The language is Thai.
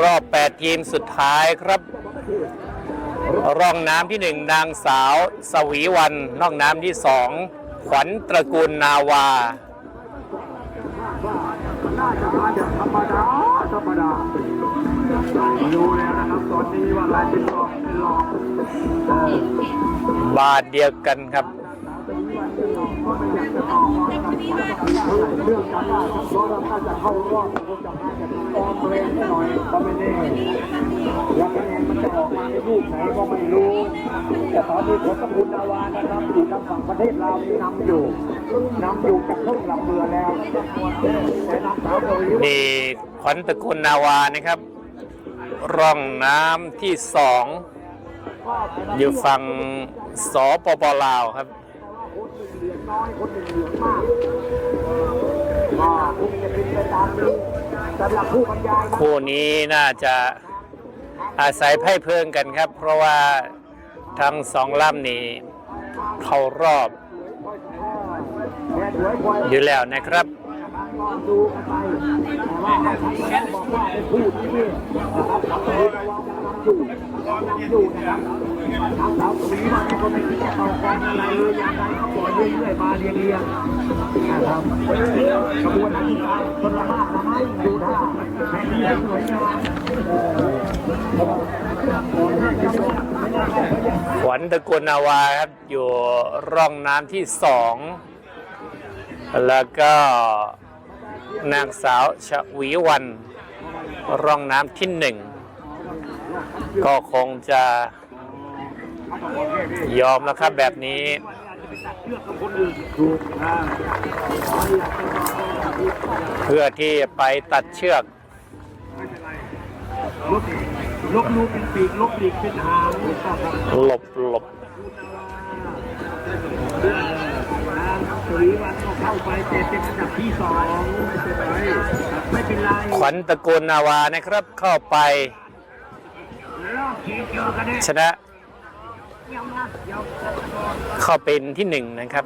รอบ 8 ทีมสุดท้ายครับ ร่องน้ำที่ 1 นางสาว สวีวันร่องน้ำที่ 2 ขวัญตระกูลนาวาน่าจะมาจากธรรมดาธรรมดารู้แล้วนครับาใครเรองเป็นรองเออบาทเดียวกันครับเรื่องการว่าทั้งสองถ้าจะเข้ารอบคงจะมาจากอ อมแรงหน่อยก็ไม่แน่ว่าคะแนนมันจะออกมาในรูปไหนก็ไม่รู้ แต่ตอนนี้ผลตะคุณนาวานะครับอยู่ทางฝั่งประเทศลาวนี่นำอยู่นำอยู่จากเครื่องลำเรือแล้วแต่นางสาวเกาหลีนี่ขวัญตระกูลนาวานะครับ ร่องน้ำที่สองอยู่ฝั่งสปปลาวครับเหลือน้อยคนหนึ่งเหลือมากก็คงจะเป็นไปตามนี้ คู่นี้น่าจะอาศัยไพ่เพิ่งกันครับ เพราะว่าทั้งสองลำนี้เข้ารอบแม่สวยคอยอยู่แล้วนะครับ ขวัญตะกูลนาวาครับ อยู่ร่องน้ำที่สองแล้วก็นางสาวชวีวัน ร่องน้ำที่หนึ่งก็คงจะยอมแล้วครับแบบนี้ เพื่อที่ไปตัดเชือก ลบลบลูกเป็นปีกลบปีกเป็นหางหลบหลบสุริวันก็เข้าไปแต่เป็นอันดับที่สองไม่เป็นไรขวัญตระกูลนาวานะครับเข้าไป ชนะ เข้าเป็นที่หนึ่งนะครับ